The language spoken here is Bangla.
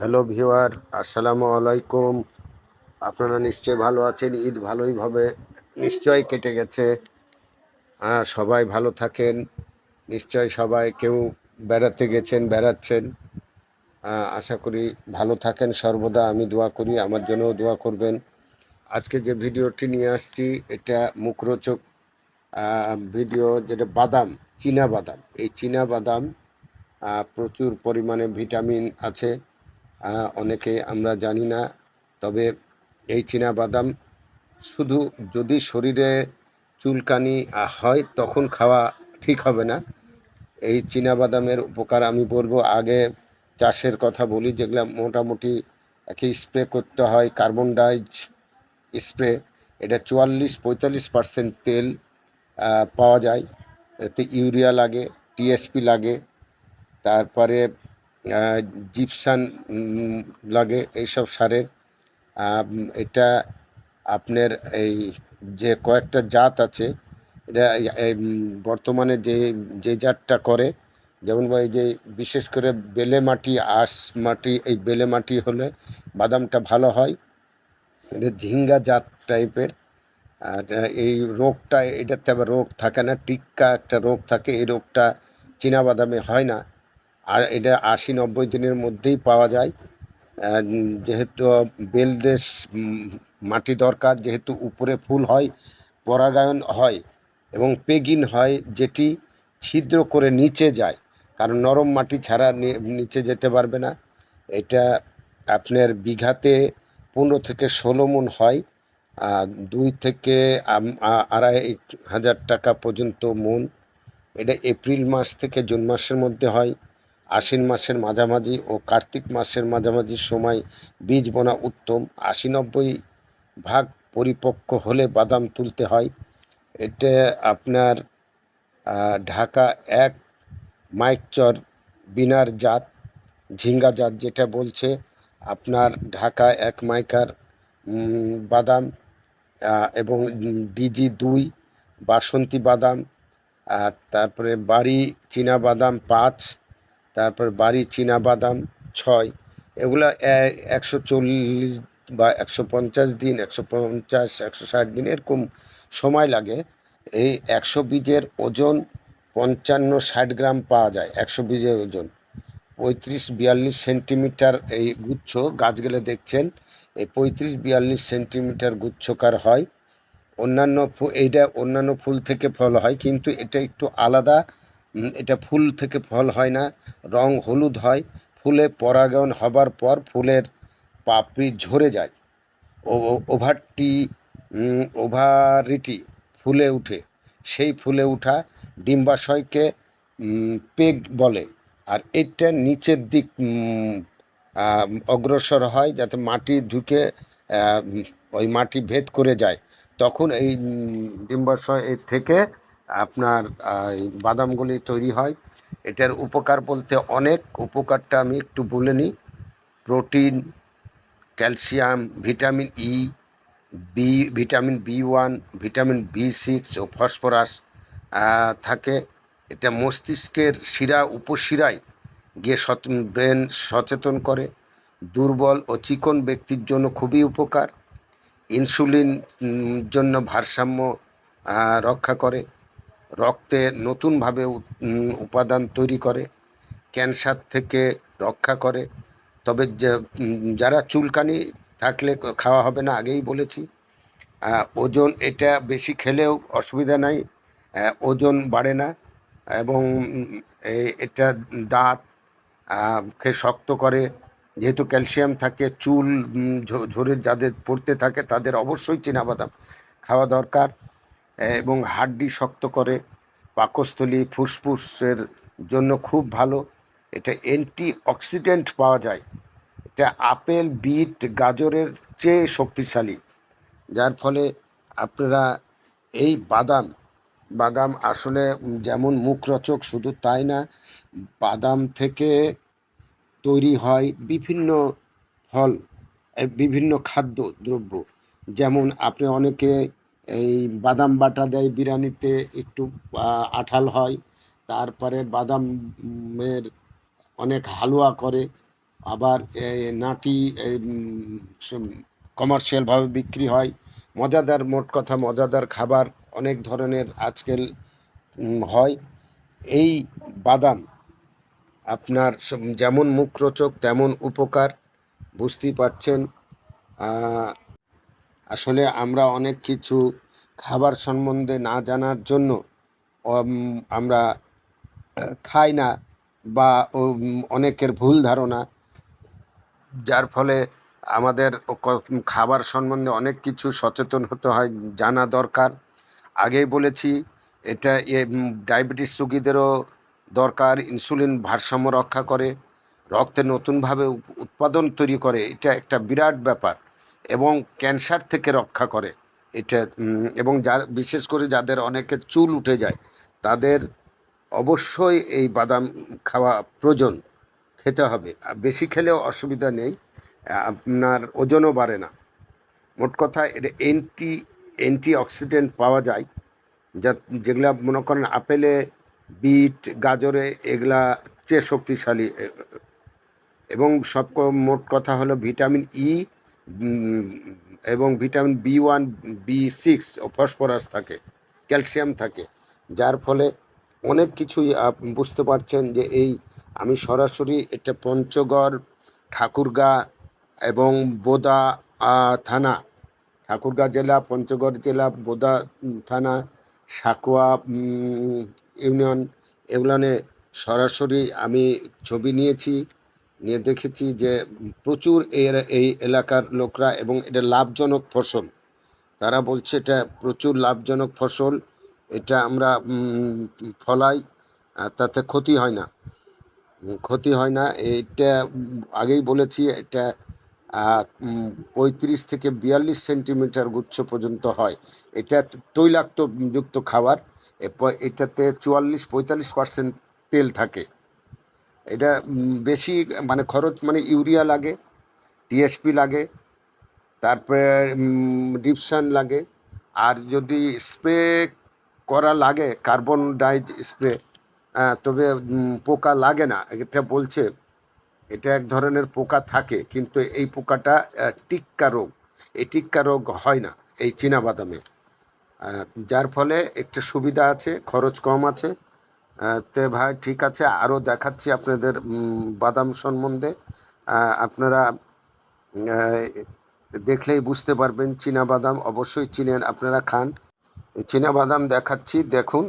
হ্যালো ভিওয়ার আসসালামু আলাইকুম। আপনারা নিশ্চয়ই ভালো আছেন, ঈদ ভালোইভাবে নিশ্চয়ই কেটে গেছে। হ্যাঁ সবাই ভালো থাকেন নিশ্চয় সবাই কেউ বেড়াতে গেছেন, বেড়াচ্ছেন। আশা করি ভালো থাকেন, সর্বদা আমি দোয়া করি, আমার জন্যও দোয়া করবেন। আজকে যে ভিডিওটি নিয়ে আসছি, এটা মুখরোচক ভিডিও যেটা বাদাম, চীনা বাদাম। এই চীনা বাদাম প্রচুর পরিমাণে ভিটামিন আছে। অনেকে আমরা জানি না, তবে এই চীনা বাদাম শুধু যদি শরীরে চুলকানি হয় তখন খাওয়া ঠিক হবে না। এই চীনা বাদামের উপকার আমি বলব, আগে চাষের কথা বলি, যেগুলো মোটামুটি একে স্প্রে করতে হয়, কার্বন ডাইজ স্প্রে, এটা চুয়াল্লিশ, পঁয়তাল্লিশ পার্সেন্ট তেল পাওয়া যায়। এতে ইউরিয়া লাগে টিএসপি লাগে। তারপরে জিপসান লাগে এইসব সারের। এটা আপনার এই যে কয়েকটা জাত আছে, এটা বর্তমানে যে যে জাতটা করে, যেমন এই যে বিশেষ করে বেলে মাটি, আঁশ মাটি, এই বেলে মাটি হলে বাদামটা ভালো হয়। এটা ঝিঙ্গা জাত টাইপের। আর এই রোগটা, এটাতে আবার রোগ থাকে না, টিক্কা একটা রোগ থাকে, এই রোগটা চীনা বাদামে হয় না। আর এটা আশি নব্বই দিনের মধ্যেই পাওয়া যায়। যেহেতু বেলদেশ মাটি দরকার, যেহেতু উপরে ফুল হয়, পরাগায়ন হয় এবং পেগিন হয়, যেটি ছিদ্র করে নিচে যায়। কারণ নরম মাটি ছাড়া নিচে যেতে পারবে না। এটা আপনার বিঘাতে পনেরো থেকে ষোলো মন হয়। দুই থেকে আড়াই হাজার টাকা পর্যন্ত মন। এটা এপ্রিল মাস থেকে জুন মাসের মধ্যে হয়। আশ্বিন মাসের মাঝামাঝি ও কার্তিক মাসের মাঝামাঝি সময় বীজ বোনা উত্তম। আশি নব্বই ভাগ পরিপক্ক হলে বাদাম তুলতে হয়। এটা আপনার ঢাকা এক মাইকচর বিনার জাত, ঝিঙ্গা জাত যেটা বলছে। আপনার ঢাকা এক মাইকার বাদাম এবং ডিজি দুই বাসন্তী বাদাম তারপরে বাড়ি চীনা বাদাম পাঁচ তারপর বাড়ি বাদাম ছয়। এগুলো একশো চল্লিশ বা একশো পঞ্চাশ দিন, একশো পঞ্চাশ, একশো ষাট দিন এরকম সময় লাগে। এই একশো বীজের ওজন পঞ্চান্ন ষাট গ্রাম পাওয়া যায়, একশো বীজের ওজন। পঁয়ত্রিশ বিয়াল্লিশ সেন্টিমিটার এই গুচ্ছ গাছগুলো দেখছেন, এই পঁয়ত্রিশ বিয়াল্লিশ সেন্টিমিটার গুচ্ছকার হয়। অন্যান্য এইটা অন্যান্য ফুল থেকে ফল হয়, কিন্তু এটা একটু আলাদা। এটা ফুল থেকে ফল হয় না, রং হলুদ হয়, ফুলে পরাগায়ন হবার পর ফুলের পাপড়ি ঝরে যায়। ও ওভারটি ওভারিটি ফুলে উঠে। সেই ফুলে উঠা ডিম্বাশয়কে পেগ বলে। আর এটা নিচের দিক অগ্রসর হয় যাতে মাটি ঢুকে ওই মাটি ভেদ করে যায়। তখন এই ডিম্বাশয় থেকে আপনার বাদামগুলি তৈরি হয়। এটার উপকার বলতে অনেক, উপকারটা আমি একটু বলে নিই। Protein, calcium, vitamin E B vitamin B one vitamin B six ও ফসফরাস থাকে। এটা মস্তিষ্কের শিরা, উপশিরায় গিয়ে ব্রেন সচেতন করে। দুর্বল ও চিকন ব্যক্তির জন্য খুবই উপকার। ইনসুলিন জন্য ভারসাম্য রক্ষা করে। রক্তে নতুনভাবে উপাদান তৈরি করে, ক্যান্সার থেকে রক্ষা করে। তবে যারা চুলকানি থাকলে খাওয়া হবে না আগেই বলেছি ওজন এটা বেশি খেলেও অসুবিধা নাই ওজন বাড়ে না এবং এটা দাঁত কে শক্ত করে, যেহেতু ক্যালসিয়াম থাকে, চুল ঝরে যাদের পড়তে থাকে তাদের অবশ্যই বাদাম খাওয়া দরকার। এবং হাড্ডি শক্ত করে, পাকস্থলী ফুসফুসের জন্য খুব ভালো। এটা অ্যান্টি অক্সিডেন্ট পাওয়া যায়। এটা আপেল, বিট, গাজরের চেয়ে শক্তিশালী। যার ফলে আপনারা এই বাদাম বাদাম আসলে যেমন মুখরোচক, শুধু তাই না, বাদাম থেকে তৈরি হয় বিভিন্ন ফল বিভিন্ন খাদ্য, দ্রব্য। যেমন আপনি অনেকে এই বাদাম বাটা দেয় বিরিয়ানিতে, একটু আঠাল হয়। তারপরে বাদামের অনেক হালুয়া করে। আবার নাটি কমার্শিয়ালভাবে বিক্রি হয়। মজাদার, মোট কথা মজাদার খাবার অনেক ধরনের আজকাল হয়। এই বাদাম আপনার যেমন মুখরোচক, তেমন উপকার, বুঝতেই পারছেন। আসলে আমরা অনেক কিছু খাবার সম্বন্ধে না জানার জন্য আমরা খাই না বা অনেকের ভুল ধারণা যার ফলে আমাদের খাবার সম্বন্ধে অনেক কিছু সচেতন হতে হয় জানা দরকার। আগেই বলেছি এটা এ, ডায়াবেটিস রোগীদেরও দরকার ইনসুলিন ভারসাম্য রক্ষা করে রক্তে নতুনভাবে উৎপাদন তৈরি করে এটা একটা বিরাট ব্যাপার। এবং ক্যান্সার থেকে রক্ষা করে। এটা এবং যা, বিশেষ করে যাদের অনেকে চুল উঠে যায়, তাদের অবশ্যই এই বাদাম খাওয়া প্রয়োজন, খেতে হবে। বেশি খেলেও অসুবিধা নেই আপনার ওজনও বাড়ে না। মোট কথা, এটা অ্যান্টি অ্যান্টি অক্সিডেন্ট পাওয়া যায়। যা, যেগুলা মনে করেন আপেলে, বিট, গাজরে, এগুলা চেয়ে শক্তিশালী এবং সব মোট কথা হলো ভিটামিন ই এবং vitamin B one B six ও ফসফরাস থাকে, ক্যালসিয়াম থাকে, যার ফলে অনেক কিছুই বুঝতে পারছেন যে এই আমি সরাসরি এটা পঞ্চগড়, ঠাকুরগা এবং বোদা থানা, ঠাকুরগাঁ জেলা, পঞ্চগড় জেলা, বোদা থানা, সাকুয়া ইউনিয়ন, এগুলানে সরাসরি আমি ছবি নিয়েছি। নিয়ে দেখেছি যে প্রচুর এর, এই এলাকার লোকরা এবং এটা লাভজনক ফসল। তারা বলছে এটা প্রচুর লাভজনক ফসল, এটা আমরা ফলাই তাতে ক্ষতি হয় না। ক্ষতি হয় না, এটা আগেই বলেছি, এটা পঁয়ত্রিশ থেকে বিয়াল্লিশ সেন্টিমিটার গুচ্ছ পর্যন্ত হয়। এটা তৈলাক্ত যুক্ত খাবার এটাতে চুয়াল্লিশ, পঁয়তাল্লিশ পার্সেন্ট তেল থাকে। এটা বেশি মানে খরচ মানে ইউরিয়া লাগে টিএসপি লাগে, তারপরে ডিপসান লাগে, আর যদি স্প্রে করা লাগে, কার্বন ডাইজ স্প্রে তবে পোকা লাগে না, এটা বলছে, এটা এক ধরনের পোকা থাকে, কিন্তু এই পোকাটা টিক্কা রোগ, এই টিক্কা রোগ হয় না, এই চীনা বাদামে যার ফলে একটু সুবিধা আছে, খরচ কম আছে তে ভাই, ঠিক আছে আরও দেখাচ্ছি আপনাদের বাদাম সম্বন্ধে। আপনারা দেখলেই বুঝতে পারবেন, চীনা বাদাম অবশ্যই চিনেন, আপনারা খান। চীনা বাদাম দেখাচ্ছি, দেখুন।